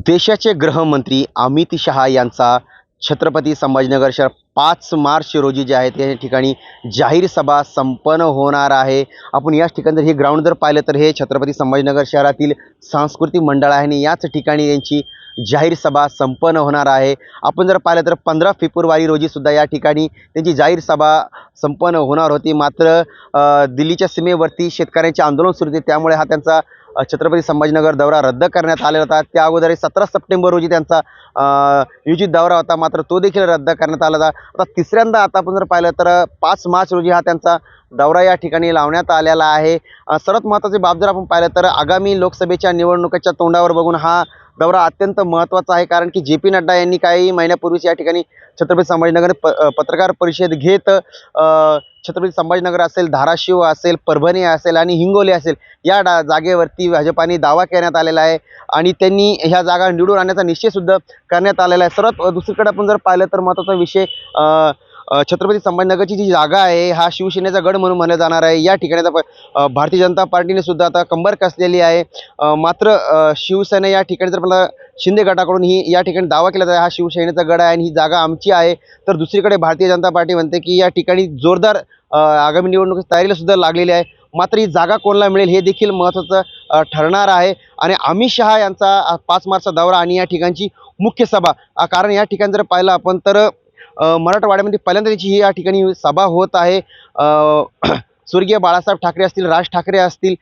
देशाचे गृहमंत्री अमित शहा यांचा छत्रपती संभाजीनगर शहर पाच मार्च रोजी जे आहे त्या ठिकाणी जाहीर सभा संपन्न होणार आहे. आपण याच ठिकाणी जर हे ग्राउंड जर पाहिलं तर हे छत्रपती संभाजीनगर शहरातील सांस्कृतिक मंडळ आहे आणि याच ठिकाणी यांची जाहीर सभा संपन्न होणार आहे. आपण जर पाहिलं तर पंधरा फेब्रुवारी रोजीसुद्धा या ठिकाणी त्यांची जाहीर सभा संपन्न होणार होती. मात्र दिल्लीच्या सीमेवरती शेतकऱ्यांचे आंदोलन सुरू होते. त्यामुळे हा त्यांचा छत्रपती संभाजीनगर दौरा रद्द करण्यात आलेला होता. त्या अगोदर सतरा सप्टेंबर रोजी त्यांचा नियोजित दौरा होता. मात्र तो देखील रद्द करण्यात आला होता. आता तिसऱ्यांदा आता आपण जर पाहिलं तर पाच मार्च रोजी हा त्यांचा दौरा या ठिकाणी लावण्यात आलेला आहे. सर्वात महत्त्वाची बाब जर आपण पाहिलं तर आगामी लोकसभेच्या निवडणुकीच्या तोंडावर बघून हा दौरा अत्यंत महत्त्वाचा आहे. कारण की जे पी नड्डा यांनी काही महिन्यापूर्वीच या ठिकाणी छत्रपती संभाजीनगर प पत्रकार परिषद घेत छत्रपती संभाजीनगर असेल धाराशिव असेल परभणी असेल आणि हिंगोली असेल या डा जागेवरती भाजपाने दावा करण्यात आलेला आहे. आणि त्यांनी ह्या जागा निवडून आणण्याचा निश्चयसुद्धा करण्यात आलेला आहे. सर्वात दुसरीकडे आपण जर पाहिलं तर महत्त्वाचा विषय छत्रपती संभाजीनगरची जी जागा आहे हा शिवसेनेचा गड म्हणून म्हणला जाणार आहे. या ठिकाणी आता भारतीय जनता पार्टीने सुद्धा आता कंबर कसलेली आहे. मात्र शिवसेना या ठिकाणी जर मला शिंदे गटाकडून ही या ठिकाणी दावा केला जातो हा शिवसेनेचा गड आहे आणि ही जागा आमची आहे तर दुसरीकडे भारतीय जनता पार्टी म्हणते की या ठिकाणी जोरदार आगामी निवडणुकीची तयारीला सुद्धा लागलेली आहे. मात्र ही जागा कोणाला मिळेल हे देखील महत्त्वाचं ठरणार आहे. आणि अमित शहा यांचा पाच मार्चचा दौरा आणि या ठिकाणची मुख्य सभा कारण या ठिकाणी जर पाहिलं आपण तर मराठवाड्यामध्ये पहिल्यांदा त्याची ही या ठिकाणी सभा होत आहे. स्वर्गीय बाळासाहेब ठाकरे असतील राज ठाकरे असतील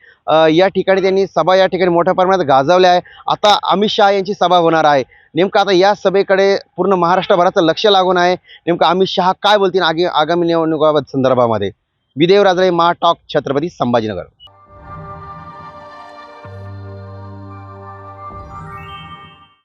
या ठिकाणी त्यांनी सभा या ठिकाणी मोठ्या प्रमाणात गाजवल्या आहे. आता अमित शहा यांची सभा होणार आहे. नेमकं आता या सभेकडे पूर्ण महाराष्ट्रभराचं लक्ष लागून आहे. नेमकं अमित शहा काय बोलतील आगे आगामी निवडणुका संदर्भामध्ये विदेव राजळे मा टॉक छत्रपती संभाजीनगर.